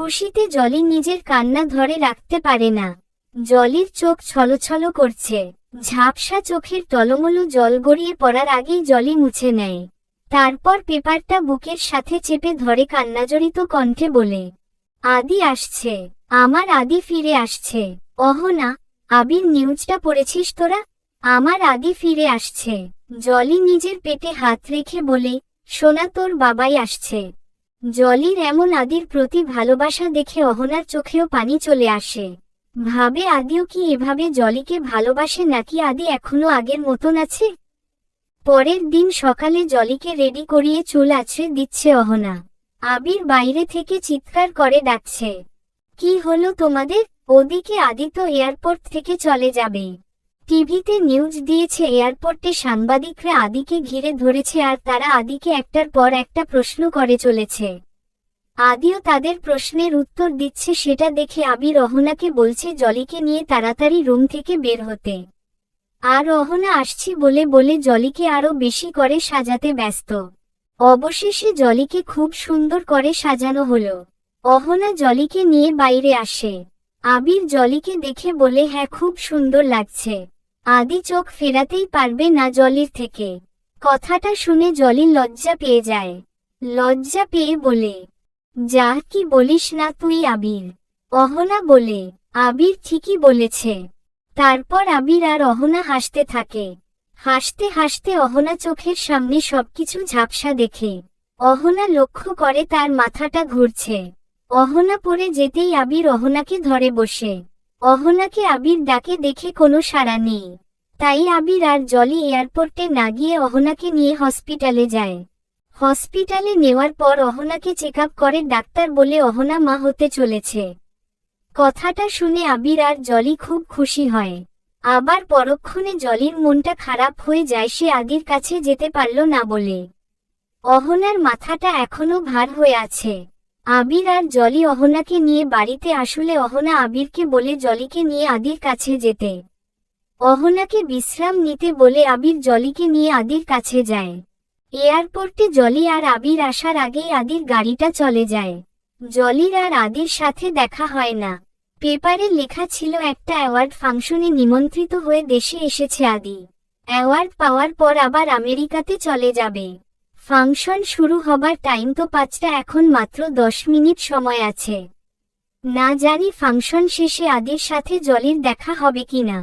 খুশিতে জলি নিজের কান্না ধরে রাখতে পারে না। জলির চোখ ছলছল করছে। ঝাপসা চোখের টলমলো জল গড়িয়ে পড়ার আগেই জলি মুছে নেয়। তারপর পেপারটা বুকের সাথে চেপে ধরে কান্নাজড়িত কণ্ঠে বলে, আদি আসছে, আমার আদি ফিরে আসছে। অহনা আবির নিউজটা পড়েছিস তোরা? আমার আদি ফিরে আসছে। জলি নিজের পেটে হাত রেখে বলে, সোনা তোর বাবাই আসছে। জলির এমন আদির প্রতি ভালোবাসা দেখে অহনার চোখেও পানি চলে আসে। ভাবে আদিও কি এভাবে জলিকে ভালোবাসে নাকি আদি এখনও আগের মতন আছে? পরের দিন সকালে জলিকে রেডি করিয়ে চুল আছড়ে দিচ্ছে অহনা। আবির বাইরে থেকে চিৎকার করে ডাকছে, কি হলো তোমাদের? ওদিকে আদি তো এয়ারপোর্ট থেকে চলে যাবে। টিভিতে নিউজ দিয়েছে, এয়ারপোর্টে সাংবাদিকরা আদিকে ঘিরে ধরেছে আর তারা আদিকে একটার পর একটা প্রশ্ন করে চলেছে। আদিও তাদের প্রশ্নের উত্তর দিচ্ছে, সেটা দেখে আবির অহনাকে বলছে, জলিকে নিয়ে তাড়াতাড়ি রুম থেকে বের হতে। আর অহনা আসছি বলে বলে জলিকে আরও বেশি করে সাজাতে ব্যস্ত। অবশেষে জলিকে খুব সুন্দর করে সাজানো হলো। অহনা জলিকে নিয়ে বাইরে আসে। আবির জলিকে দেখে বলে হ্যাঁ খুব সুন্দর লাগছে। আদি চোখ ফেরাতেই পারবে না জলির থেকে। কথাটা শুনে জলি লজ্জা পেয়ে যায়। লজ্জা পেয়ে বলে, যা কি বলিস না তুই আবির? অহনা বলে, আবির ঠিকই বলেছে। তারপর আবির আর অহনা হাসতে থাকে। হাসতে হাসতে অহনা চোখের সামনে সবকিছু ঝাপসা দেখে। অহনা লক্ষ্য করে তার মাথাটা ঘুরছে। অহনা পরে যেতেই আবির অহনাকে ধরে বসে। অহনাকে আবির ডাকে দেখে কোনো সাড়া নেই। তাই আবির আর জলি এয়ারপোর্টে না গিয়ে অহনাকে নিয়ে হসপিটালে যায়। হসপিটালে নেওয়ার পর অহনাকে চেক করে ডাক্তার বলে অহনা মা হতে চলেছে। কথাটা শুনে আবির আর জলি খুব খুশি হয়। আবার পরক্ষণে জলির মনটা খারাপ হয়ে যায় সে আদির কাছে যেতে পারল না বলে। অহনার মাথাটা এখনও ভার হয়ে আছে। আবির আর জলি অহনাকে নিয়ে বাড়িতে আসলে অহনা আবিরকে বলে জলিকে নিয়ে আদির কাছে যেতে। অহনাকে বিশ্রাম নিতে বলে আবির জলিকে নিয়ে আদির কাছে যায়। এয়ারপোর্টে জলি আর আবির আসার আগেই আদির গাড়িটা চলে যায়। জলির আর আদির সাথে দেখা হয় না। পেপারে লেখা ছিল একটা অ্যাওয়ার্ড ফাংশনে নিমন্ত্রিত হয়ে দেশে এসেছে আদি। অ্যাওয়ার্ড পাওয়ার পর আবার আমেরিকাতে চলে যাবে। ফাংশন শুরু হবার টাইম তো পাঁচটা, এখন মাত্র দশ মিনিট সময় আছে। না জানি ফাংশন শেষে আদির সাথে জলির দেখা হবে কিনা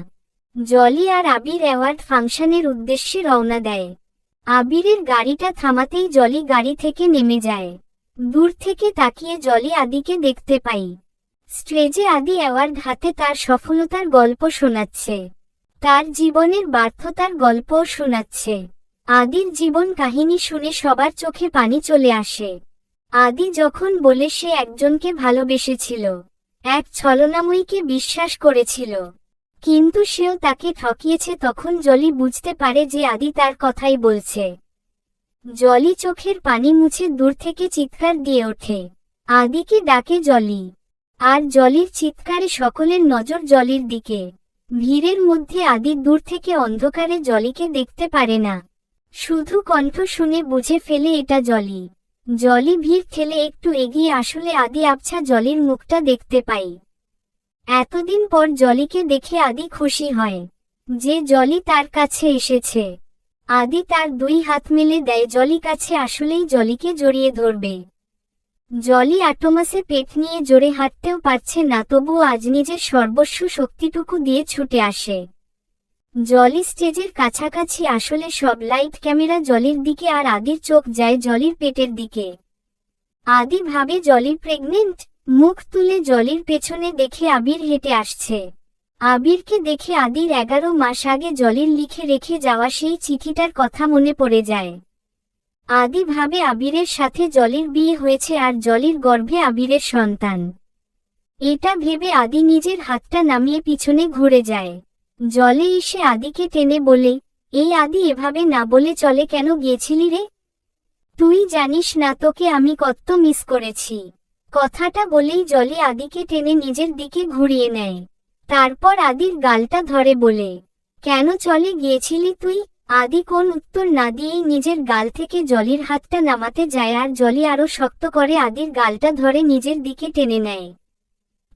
জলি আর আবির অ্যাওয়ার্ড ফাংশনের উদ্দেশ্যে রওনা দেয়। আবিরের গাড়িটা থামাতেই জলি গাড়ি থেকে নেমে যায়। দূর থেকে তাকিয়ে জলি আদিকে দেখতে পাই। স্টেজে আদি অ্যাওয়ার্ড হাতে তার সফলতার গল্প শোনাচ্ছে। তার জীবনের ব্যর্থতার গল্পও শোনাচ্ছে। আদির জীবন কাহিনী শুনে সবার চোখে পানি চলে আসে। আদি যখন বলে সে একজনকে ভালোবেসেছিল, এক ছলনাময়ীকে বিশ্বাস করেছিল। কিন্তু সেও তাকে ঠকিয়েছে তখন জলি বুঝতে পারে যে আদি তার কথাই বলছে। জলি চোখের পানি মুছে দূর থেকে চিৎকার দিয়ে ওঠে। আদিকে ডাকে জলি। আর জলির চিৎকারে সকলের নজর জলির দিকে। ভিড়ের মধ্যে আদি দূর থেকে অন্ধকারে জলিকে দেখতে পারে না। শুধু কণ্ঠ শুনে বুঝে ফেলে এটা জলি। জলি ভিড় ঠেলে একটু এগিয়ে আসলে আদি আবছা জলির মুখটা দেখতে পাই। এতদিন পর জলিকে দেখে আদি খুশি হয়। যে জলি তার কাছে এসেছে। আদি তার দুই হাত মেলে দেয়, জলি কাছে আসলেই জলিকে জড়িয়ে ধরবে। জলি আটোমাসে পেট নিয়ে জোরে হাঁটতেও পারছে না, তবুও আজ নিজের সর্বস্ব শক্তিটুকু দিয়ে ছুটে আসে। জলি স্টেজের কাছাকাছি আসলে সব লাইট ক্যামেরা জলির দিকে আর আদির চোখ যায় জলির পেটের দিকে। আদি ভাবে জলি প্রেগনেন্ট মুখ তুলে জলির পেছনে দেখে আবির হেঁটে আসছে। আবিরকে দেখে আদির এগারো মাস আগে জলির লিখে রেখে যাওয়া সেই চিঠিটার কথা মনে পড়ে যায়। আদি ভাবে আবিরের সাথে জলির বিয়ে হয়েছে আর জলির গর্ভে আবিরের সন্তান। এটা ভেবে আদি নিজের হাতটা নামিয়ে পিছনে ঘুরে যায়। জলে এসে আদিকে টেনে বলে, এই আদি এভাবে না বলে চলে কেন গিয়েছিলি রে? তুই জানিস না তোকে আমি কত মিস করেছি। কথাটা বলেই জলে আদিকে টেনে নিজের দিকে ঘুরিয়ে নেয়। তারপর আদির গালটা ধরে বলে, কেন চলে গিয়েছিলি তুই? আদি কোন উত্তর না দিয়েই নিজের গাল থেকে জলির হাতটা নামাতে যায় আর জলি আরও শক্ত করে আদির গালটা ধরে নিজের দিকে টেনে নেয়।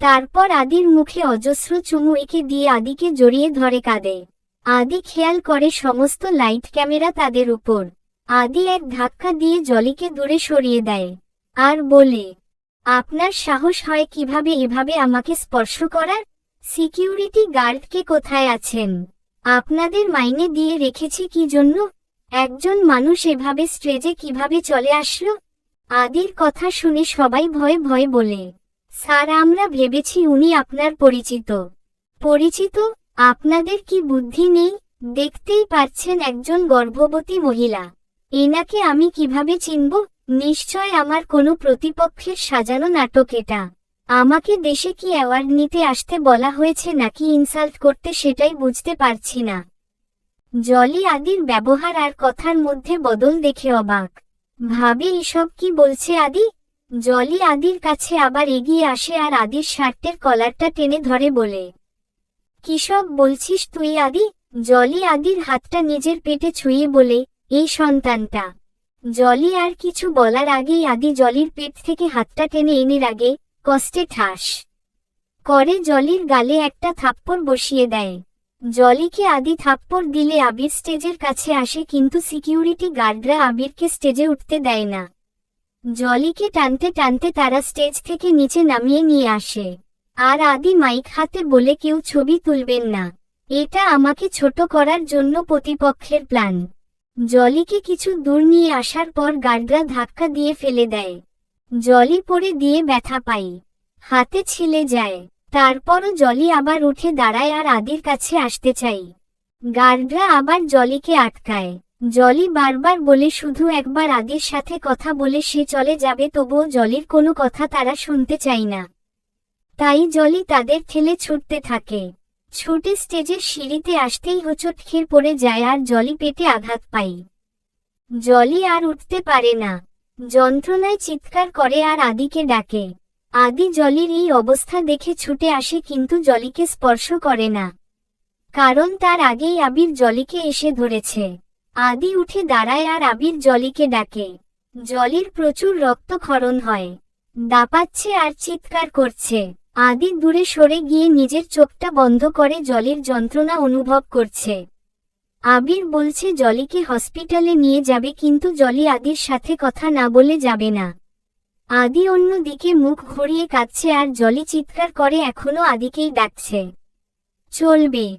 তারপর আদির মুখে অজস্র চুমু এঁকে দিয়ে আদিকে জড়িয়ে ধরে কাঁদে। আদি খেয়াল করে সমস্ত লাইট ক্যামেরা তাদের উপর। আদি এক ধাক্কা দিয়ে জলিকে দূরে সরিয়ে দেয়। আর বলে, আপনার সাহস হয় কীভাবে এভাবে আমাকে স্পর্শ করার? সিকিউরিটি গার্ডকে কোথায় আছেন? আপনাদের মাইনে দিয়ে রেখেছি কি জন্য? একজন মানুষ এভাবে স্ট্রেজে কীভাবে চলে আসলো? আদির কথা শুনে সবাই ভয়ে ভয়ে বলে স্যার, আমরা ভেবেছি উনি আপনার পরিচিত। পরিচিত? আপনাদের কি বুদ্ধি নেই? দেখতেই পারছেন একজন গর্ভবতী মহিলা। এনাকে আমি কীভাবে চিনব? নিশ্চয় আমার কোনো প্রতিপক্ষের সাজানো নাটক এটা। আমাকে দেশে কি অ্যাওয়ার্ড নিতে আসতে বলা হয়েছে নাকি ইনসাল্ট করতে সেটাই বুঝতে পারছি না। জলি আদির ব্যবহার আর কথার মধ্যে বদল দেখে অবাক। ভাবে, এসব কি বলছে আদি? জলি আদির কাছে আবার এগিয়ে আসে আর আদির শার্টের কলারটা টেনে ধরে বলে কিসব বলছিস তুই আদি? জলি আদির হাতটা নিজের পেটে ছুঁয়ে বলে, এই সন্তানটা। জলি আর কিছু বলার আগেই আদি জলির পেট থেকে হাতটা টেনে এনের আগে কষ্টে ঠাস। করে জলির গালে একটা থাপ্পড় বসিয়ে দেয়। জলিকে আদি থাপ্পড় দিলে আবির স্টেজের কাছে আসে কিন্তু সিকিউরিটি গার্ডরা আবিরকে স্টেজে উঠতে দেয় না। জলিকে টানতে টানতে তারা স্টেজ থেকে নিচে নামিয়ে নিয়ে আসে। আর আদি মাইক হাতে বলে কেউ ছবি তুলবেন না। এটা আমাকে ছোট করার জন্য প্রতিপক্ষের প্ল্যান। জলিকে কিছু দূর নিয়ে আসার পর গার্ডরা ধাক্কা দিয়ে ফেলে দেয়। জলি পড়ে দিয়ে ব্যথা পাই হাতে ছিলে যায়। তারপরও জলি আবার উঠে দাঁড়ায় আর আদির কাছে আসতে চাই গার্ডরা আবার জলিকে আটকায়। জলি বারবার বলে শুধু একবার আদির সাথে কথা বলে সে চলে যাবে, তবুও জলির কোনো কথা তারা শুনতে চাই না। তাই জলি তাদের ঠেলে ছুটতে থাকে। ছুটে স্টেজের সিঁড়িতে আসতেই হোঁচট খেয়ে পড়ে যায় আর জলি পেটে আঘাত পাই জলি আর উঠতে পারে না। যন্ত্রণায় চিৎকার করে আর আদিকে ডাকে। আদি জলির এই অবস্থা দেখে ছুটে আসে কিন্তু জলিকে স্পর্শ করে না। কারণ তার আগেই আবির জলিকে এসে ধরেছে। আদি উঠে দাঁড়ায় আর আবির জলিকে ডাকে। জলির প্রচুর রক্তক্ষরণ হয়। দাপাচ্ছে আর চিৎকার করছে। আদি দূরে সরে গিয়ে নিজের চোখটা বন্ধ করে জলের যন্ত্রণা অনুভব করছে। আবির বলছে, জলিকে হসপিটালে নিয়ে যাবে, কিন্তু জলি আদির সাথে কথা না বলে যাবে না। আদি অন্য দিকে মুখ ঘুরিয়ে কাঁদছে আর জলি চিৎকার করে, এখনও আদিকেই ডাকছে। চলবে।